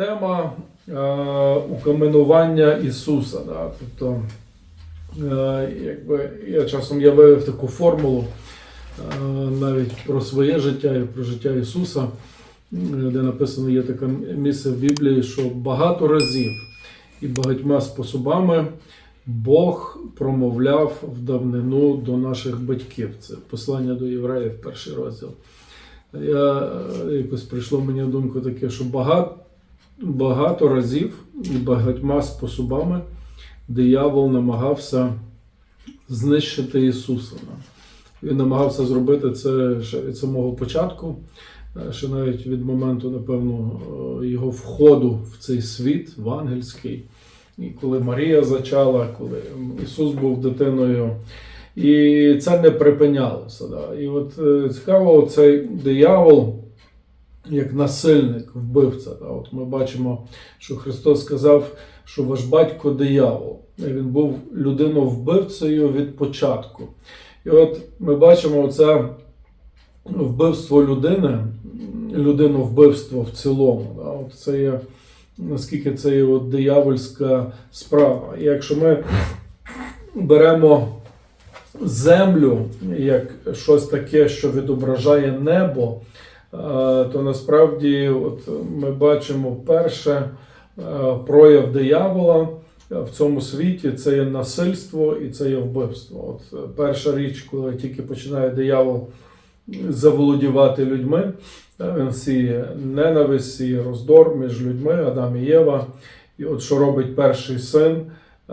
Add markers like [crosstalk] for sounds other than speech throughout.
Тема е, укаменування Ісуса. Да? Тобто, е, якби я часом я вивів таку формулу е, навіть про своє життя і про життя Ісуса, де написано є таке місце в Біблії, що багато разів і багатьма способами Бог промовляв в давнину до наших батьків. Це послання до євреїв, перший розділ. Я е, якось прийшло мені думку таке, що багато, багато разів багатьма способами диявол намагався знищити Ісуса. Він намагався зробити це ще від самого початку, е, ще навіть від моменту, напевно, е, його входу в цей світ, в ангельський. І коли Марія зачала, коли Ісус був дитиною. І це не припинялося. Да. І от е, цікаво, цей диявол, як насильник, вбивця. От ми бачимо, що Христос сказав, що ваш батько диявол. Він був людиновбивцею від початку. І от ми бачимо це вбивство людини, людиновбивство в цілому. От це є, наскільки це є от диявольська справа. І якщо ми беремо землю як щось таке, що відображає небо, то насправді от ми бачимо перше е, прояв диявола в цьому світі це є насильство і це є вбивство. От е, перша річ, коли тільки починає диявол заволодівати людьми, е, він сіє ненависть, сіє роздор між людьми, Адам і Єва. І от що робить перший син, е,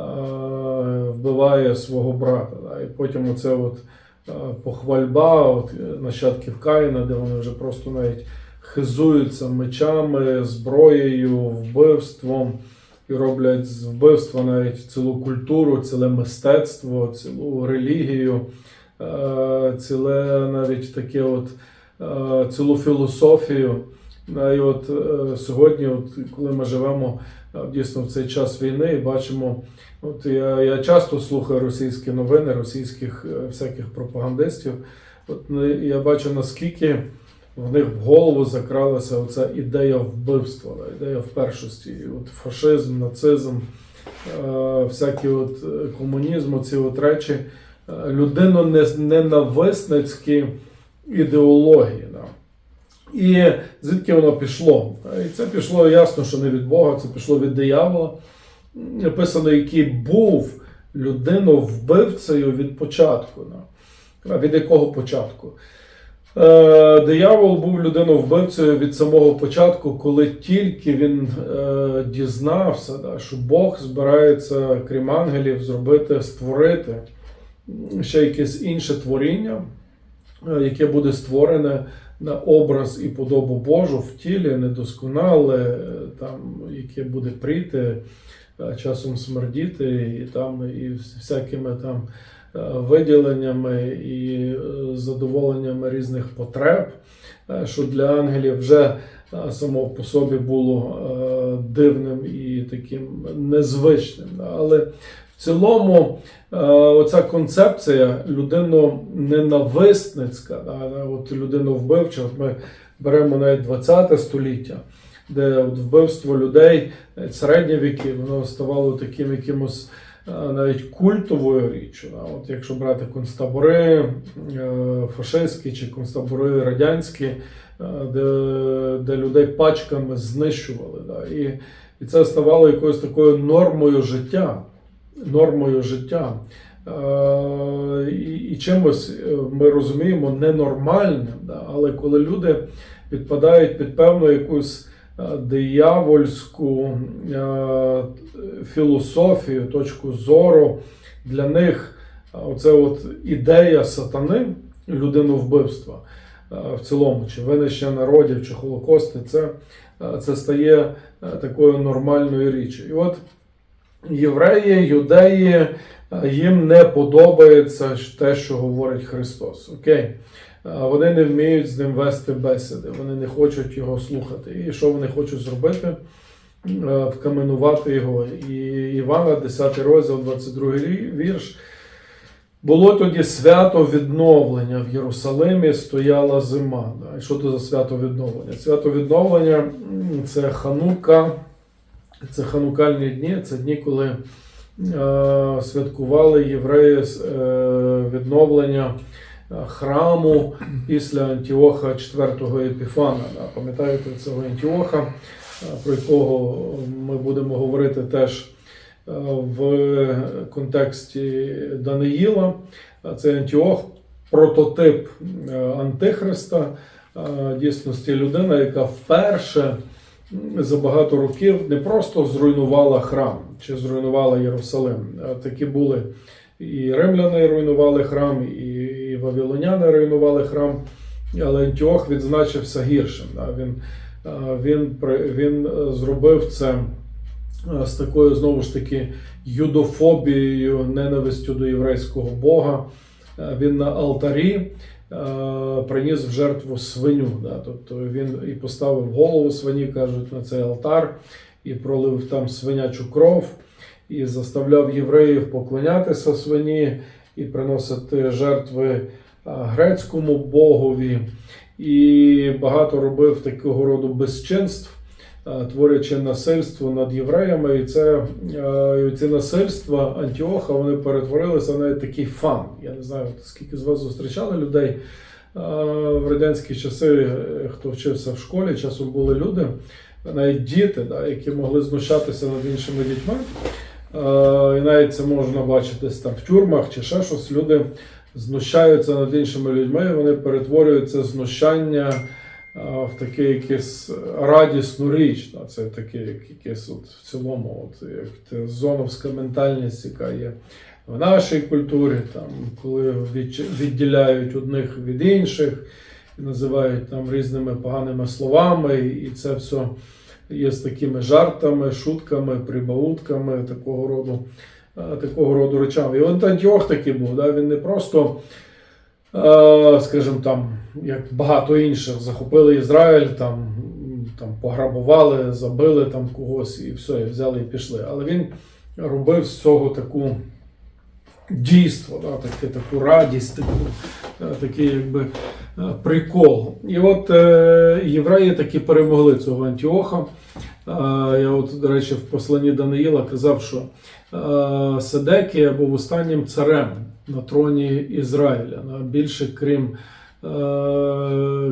вбиває свого брата. І потім оце от е, похвальба от, е, нащадків Каїна, де вони вже просто навіть хизуються мечами, зброєю, вбивством і роблять з вбивства навіть цілу культуру, ціле мистецтво, цілу релігію, е, ціле навіть таке от е, цілу філософію. І от е, сьогодні, от, коли ми живемо е, дійсно в цей час війни, і бачимо, от я, я часто слухаю російські новини, російських е, всяких пропагандистів. От ну, я бачу, наскільки в них в голову закралася оця ідея вбивства, ідея в першості. От фашизм, нацизм, всякі от комунізм, ці от речі, людино ненависницькі ідеології. І звідки воно пішло? І це пішло ясно, що не від Бога, це пішло від диявола. Написано, який був людиновбивцею від початку. Від якого початку? Е, Диявол був людиновбивцею від самого початку, коли тільки він е, дізнався, що Бог збирається, крім ангелів, зробити, створити ще якесь інше творіння, е, яке буде створене на образ і подобу Божу в тілі, недосконале, е, там, яке буде прийти, е, часом смердіти, і там і всякими там е, виділеннями і задоволеннями різних потреб, що для ангелів вже само по собі було дивним і таким незвичним. Але в цілому е, оця концепція людино-ненависницька, от людиновбивча, от ми беремо навіть 20 століття, де от вбивство людей, середні віки, воно ставало таким якимось е, навіть культовою річчю. От якщо брати концтабори е, фашистські чи концтабори радянські, де, де людей пачками знищували. І, і це ставало якоюсь такою нормою життя. Нормою життя. Е, і, чимось е, ми розуміємо ненормальним, але коли люди підпадають під певну якусь е, диявольську філософію, точку зору, для них оце от ідея сатани, людиновбивства в цілому, чи винищення народів, чи Холокости, це, це стає такою нормальною річчю. І от євреї, юдеї, е, їм не подобається те, що говорить Христос. Окей? Е, Вони не вміють з ним вести бесіди, вони не хочуть його слухати. І що вони хочуть зробити? Е, Вкаменувати його. І Івана, 10 розділ, 22 вірш. Було тоді свято відновлення в Єрусалимі, стояла зима. Що це за свято відновлення? Свято відновлення це Ханука, це ханукальні дні, це дні, коли е, святкували євреї е, відновлення е, храму після Антіоха IV Епіфана. Пам'ятаєте цього Антіоха, е, про якого ми будемо говорити теж е, в контексті Даниїла. Це Антіох, прототип Антихриста, дійсності людина, яка вперше за багато років не просто зруйнувала храм чи зруйнувала Єрусалим. Такі були і римляни руйнували храм, і, вавилоняни руйнували храм. Але Антіох відзначився гіршим. Він, він, він зробив це з такою знову ж таки юдофобією, ненавистю до єврейського Бога. Він на алтарі приніс в жертву свиню. Да? Тобто він і поставив голову свині, кажуть, на цей алтар, і пролив там свинячу кров, і заставляв євреїв поклонятися свині і приносити жертви е, грецькому богові. І багато робив такого роду безчинств, е, творячи насильство над євреями. І це е, ці насильства Антіоха вони перетворилися на такий фан. Я не знаю, скільки з вас зустрічали людей е, в радянські часи, е, хто вчився в школі, часом були люди, навіть діти, да, які могли знущатися над іншими дітьми. Е, І навіть це можна бачити там в тюрмах чи ще щось. Люди знущаються над іншими людьми, вони перетворюють це знущання е, в таке якесь радісну річ. да. Це таке, як якесь от в цілому, от як зоновська ментальність, яка є в нашій культурі, там, коли відділяють одних від інших і називають там різними поганими словами, і це все є з такими жартами, шутками, прибаутками такого роду, е, такого роду речами. І от Антіох такий був, да? він не просто, е, скажімо там, як багато інших, захопили Ізраїль, там, там пограбували, забили там когось і все, і взяли і пішли. Але він робив з цього таку дійство, да, таке, таку радість, таку, е, такий якби е, прикол. І от е, євреї таки перемогли цього Антіоха. Е, я от, до речі, в посланні Даниїла казав, що Седекія був останнім царем на троні Ізраїля. Більше крім,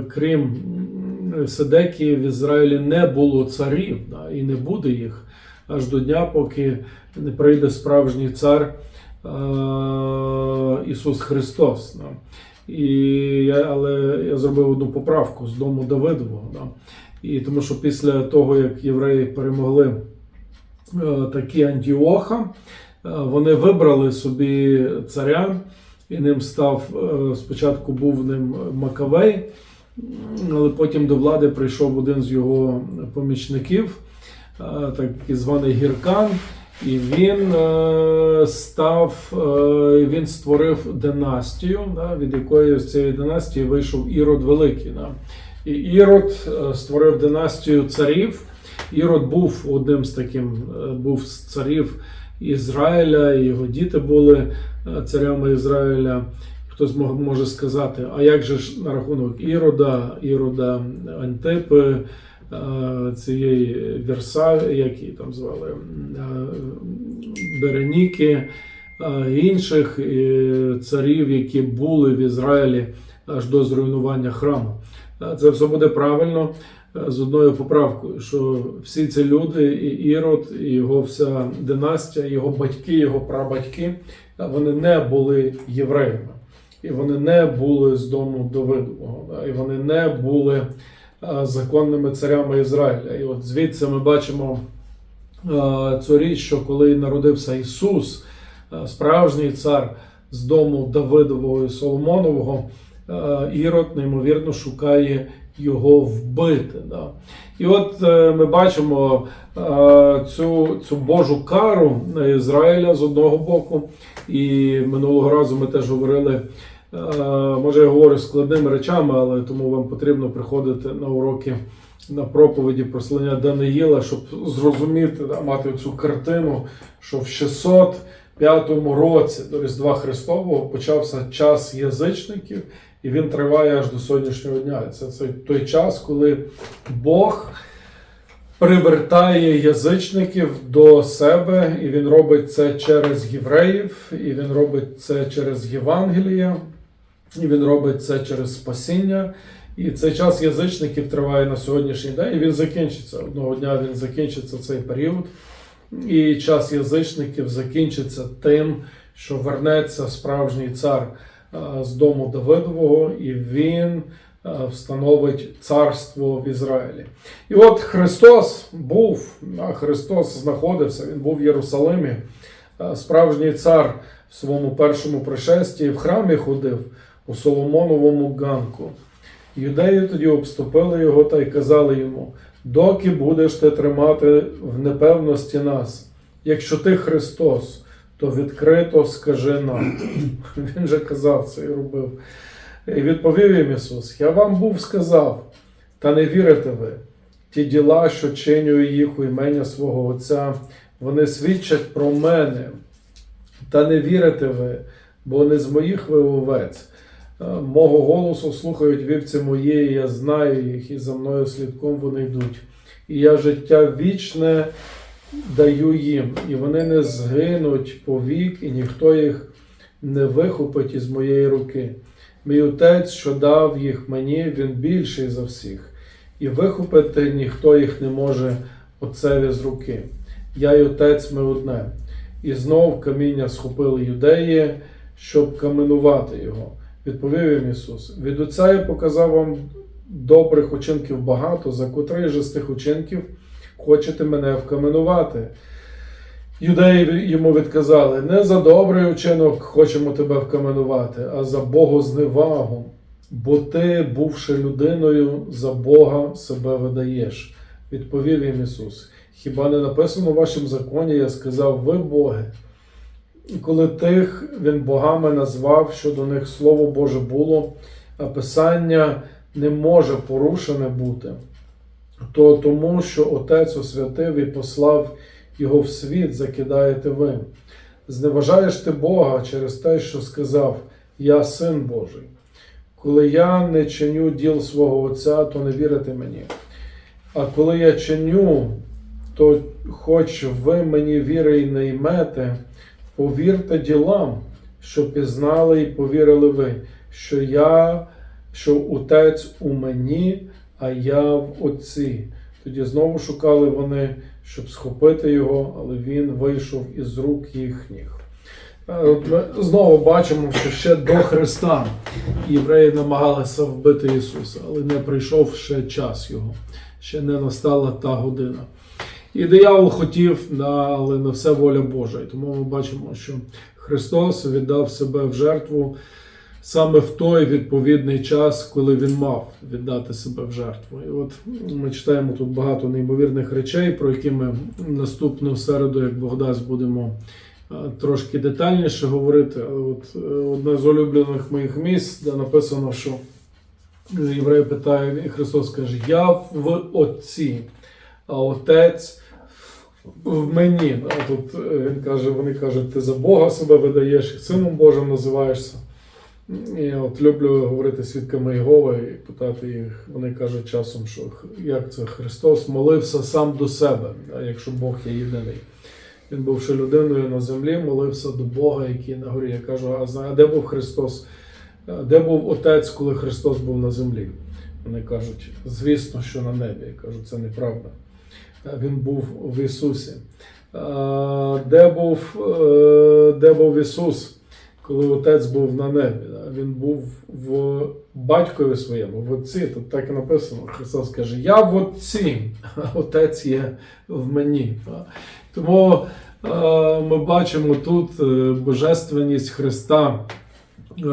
крім м, Седекії в Ізраїлі не було царів да, і не буде їх аж до дня, поки не прийде справжній цар. Е, Ісус Христос. Да. І я, але я зробив одну поправку з дому Давидового. Да. І тому що після того, як євреї перемогли е, такі Антіоха, е, вони вибрали собі царя, і ним став е, спочатку був ним Макавей, але потім до влади прийшов один з його помічників, е, так званий Гіркан. І він е, став, він створив династію, від якої з цієї династії вийшов Ірод Великий. І Ірод створив династію царів. Ірод був одним з таким, був з царів Ізраїля, і його діти були е, царями Ізраїля. Хтось може сказати, а як же ж на рахунок Ірода, Ірода Антипи, е, цієї Верса, як її там звали, е, Береніки, інших царів, які були в Ізраїлі аж до зруйнування храму. Е, Це все буде правильно е, з одною поправкою, що всі ці люди, і Ірод, і його вся династія, його батьки, його прабатьки, е, вони не були євреями. І вони не були з дому Давидового, і вони не були законними царями Ізраїля. І от звідси ми бачимо цю річ, що коли народився Ісус, справжній цар з дому Давидового і Соломонового, Ірод неймовірно шукає його вбити. Да. І от е, ми бачимо е, цю, цю Божу кару Ізраїля з одного боку. І минулого разу ми теж говорили. е, Може, я говорю складними речами, але тому вам потрібно приходити на уроки на проповіді прослання Даниїла, щоб зрозуміти, да, мати цю картину, що в 600 п'ятому році до Різдва Христового почався час язичників, і він триває аж до сьогоднішнього дня. Це, це той час, коли Бог привертає язичників до себе, і він робить це через євреїв, і він робить це через Євангелія, і він робить це через спасіння. І цей час язичників триває на сьогоднішній день, і він закінчиться. Одного дня він закінчиться цей період. І час язичників закінчиться тим, що вернеться справжній цар з дому Давидового, і він е, встановить царство в Ізраїлі. І от Христос був, а Христос знаходився, він був в Єрусалимі, е, справжній цар в своєму першому пришесті, в храмі ходив у Соломоновому ганку. Юдеї тоді обступили його та й казали йому: доки будеш ти тримати в непевності нас, якщо ти Христос, то відкрито скажи нам. [clears throat] Він же казав це і робив. І відповів їм Ісус: Я вам був сказав, та не вірите ви. Ті діла, що чиню їх у імення свого Отця, вони свідчать про мене. Та не вірите ви, бо не з моїх ви овець. Мого голосу слухають вівці мої, і я знаю їх, і за мною слідком вони йдуть. І я життя вічне даю їм, і вони не згинуть повік, і ніхто їх не вихопить із моєї руки. Мій отець, що дав їх мені, він більший за всіх, і вихопити ніхто їх не може отцеві з руки. Я й отець ми одне. І знов каміння схопили юдеї, щоб каменувати його. Відповів їм Ісус: від Отця я показав вам добрих учинків багато, за котрий же з тих учинків хочете мене вкаменувати. Юдеї йому відказали: не за добрий учинок хочемо тебе вкаменувати, а за Богозневагу. Бо ти, бувши людиною, за Бога себе видаєш. Відповів їм Ісус: Хіба не написано в вашому законі, я сказав, ви Боги. Коли тих він богами назвав, що до них Слово Боже було, а Писання не може порушене бути, то тому, що Отець освятив і послав його в світ, закидаєте ви. Зневажаєш ти Бога через те, що сказав: Я син Божий. Коли я не чиню діл свого Отця, то не вірите мені. А коли я чиню, то хоч ви мені віри й не ймете, повірте ділам, що пізнали і повірили ви, що я, що Отець у мені, а я в Отці. Тоді знову шукали вони, щоб схопити його, але він вийшов із рук їхніх. Е, Ми знову бачимо, що ще до Христа євреї намагалися вбити Ісуса, але не прийшов ще час його, ще не настала та година. І диявол хотів, але на все воля Божа. І тому ми бачимо, що Христос віддав себе в жертву саме в той відповідний час, коли він мав віддати себе в жертву. І от ми читаємо тут багато неймовірних речей, про які ми наступну середу, як Бог дасть, будемо е, трошки детальніше говорити. Але от е, одне з улюблених моїх місць, де написано, що єврей питає, і Христос каже: Я в Отці, а Отець в мені. Да? Тут е, він каже, вони кажуть, ти за Бога себе видаєш, і Сином Божим називаєшся. І от люблю говорити свідками Єгови і питати їх. Вони кажуть часом, що як це Христос молився сам до себе, а якщо Бог є єдиний. Він, бувши людиною на землі, молився до Бога, який на горі. Я кажу, а де був Христос? Де був Отець, коли Христос був на землі? Вони кажуть, звісно, що на небі. Я кажу, це неправда. Він був в Ісусі. Де був, е, де був Ісус, коли Отець був на небі? Він був в батькові своєму, в Отці. Тут так і написано. Христос каже: Я в Отці, а Отець є в мені. Тому е, ми бачимо тут е, божественність Христа, е,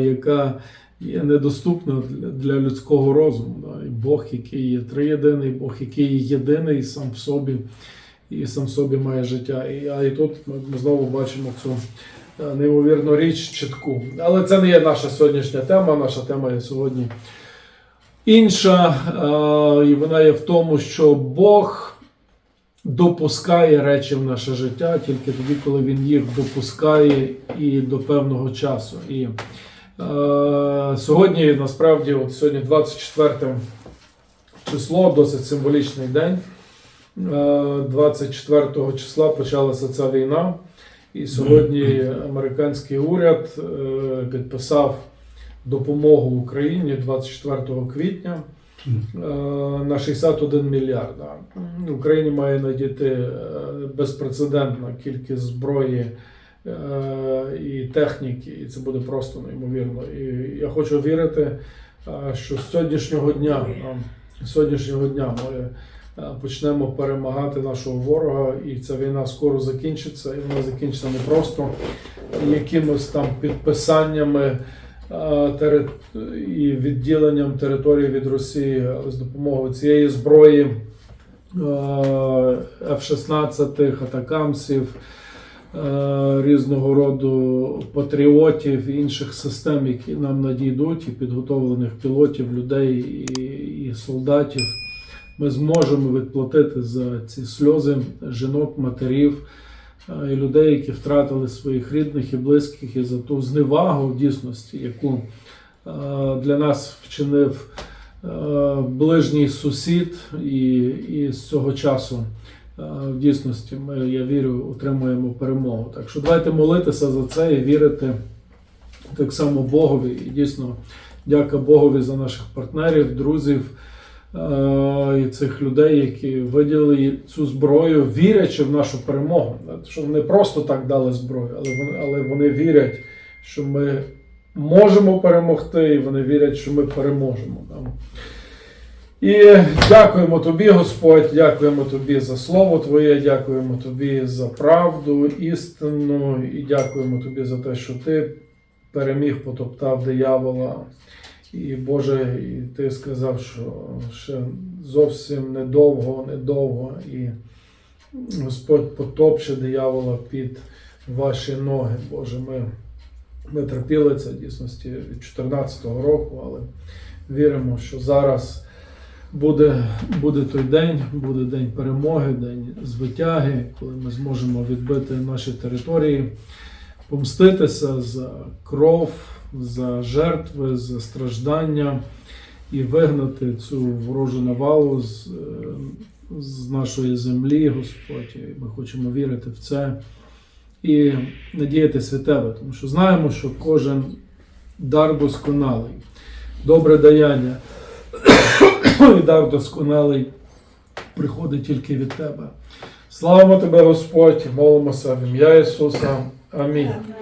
яка є недоступна для, людського розуму. І Бог, який є триєдиний, Бог, який є єдиний сам в собі і сам в собі має життя. І, а і тут ми, знову бачимо цю неймовірну річ чітку. Але це не є наша сьогоднішня тема. Наша тема є сьогодні інша. е, І вона є в тому, що Бог допускає речі в наше життя тільки тоді, коли він їх допускає і до певного часу. І е, сьогодні насправді, от сьогодні 24 число, досить символічний день. Е, 24 числа почалася ця війна, і сьогодні американський уряд е, підписав допомогу Україні 24 квітня е, на 61 мільярд. Україні має надійти е, безпрецедентна кількість зброї і техніки, і це буде просто неймовірно. І я хочу вірити, що з сьогоднішнього дня, з сьогоднішнього дня ми почнемо перемагати нашого ворога, і ця війна скоро закінчиться, і вона закінчиться не просто якимось там підписаннями е, і відділенням території від Росії, з допомогою цієї зброї е, F-16, атакамсів, е, різного роду патріотів і інших систем, які нам надійдуть, і підготовлених пілотів, людей і, і солдатів. Ми зможемо відплатити за ці сльози жінок, матерів е, і людей, які втратили своїх рідних і близьких, і за ту зневагу в дійсності, яку е, для нас вчинив е, ближній сусід, і, і з цього часу в дійсності ми, я вірю, отримуємо перемогу. Так що давайте молитися за це і вірити так само Богові. І дійсно, дяка Богові за наших партнерів, друзів і цих людей, які виділили цю зброю, вірячи в нашу перемогу. Що вони просто так дали зброю, але вони, але вони вірять, що ми можемо перемогти, і вони вірять, що ми переможемо. І дякуємо тобі, Господь, дякуємо тобі за слово Твоє, дякуємо тобі за правду, істину, і дякуємо тобі за те, що ти переміг, потоптав диявола. І Боже, і ти сказав, що ще зовсім недовго, недовго, і Господь потопче диявола під ваші ноги. Боже, ми, ми терпіли це дійсності від 2014 року, але віримо, що зараз буде, буде той день, буде день перемоги, день звитяги, коли ми зможемо відбити наші території, помститися за кров, за жертви, за страждання і вигнати цю ворожу навалу з, е, з нашої землі, Господь. Ми хочемо вірити в це і надіятися Тебе, тому що знаємо, що кожен дар досконалий, добре даяння [coughs] і дар досконалий приходить тільки від Тебе. Славимо Тебе, Господь, молимося в ім'я Ісуса. Amém.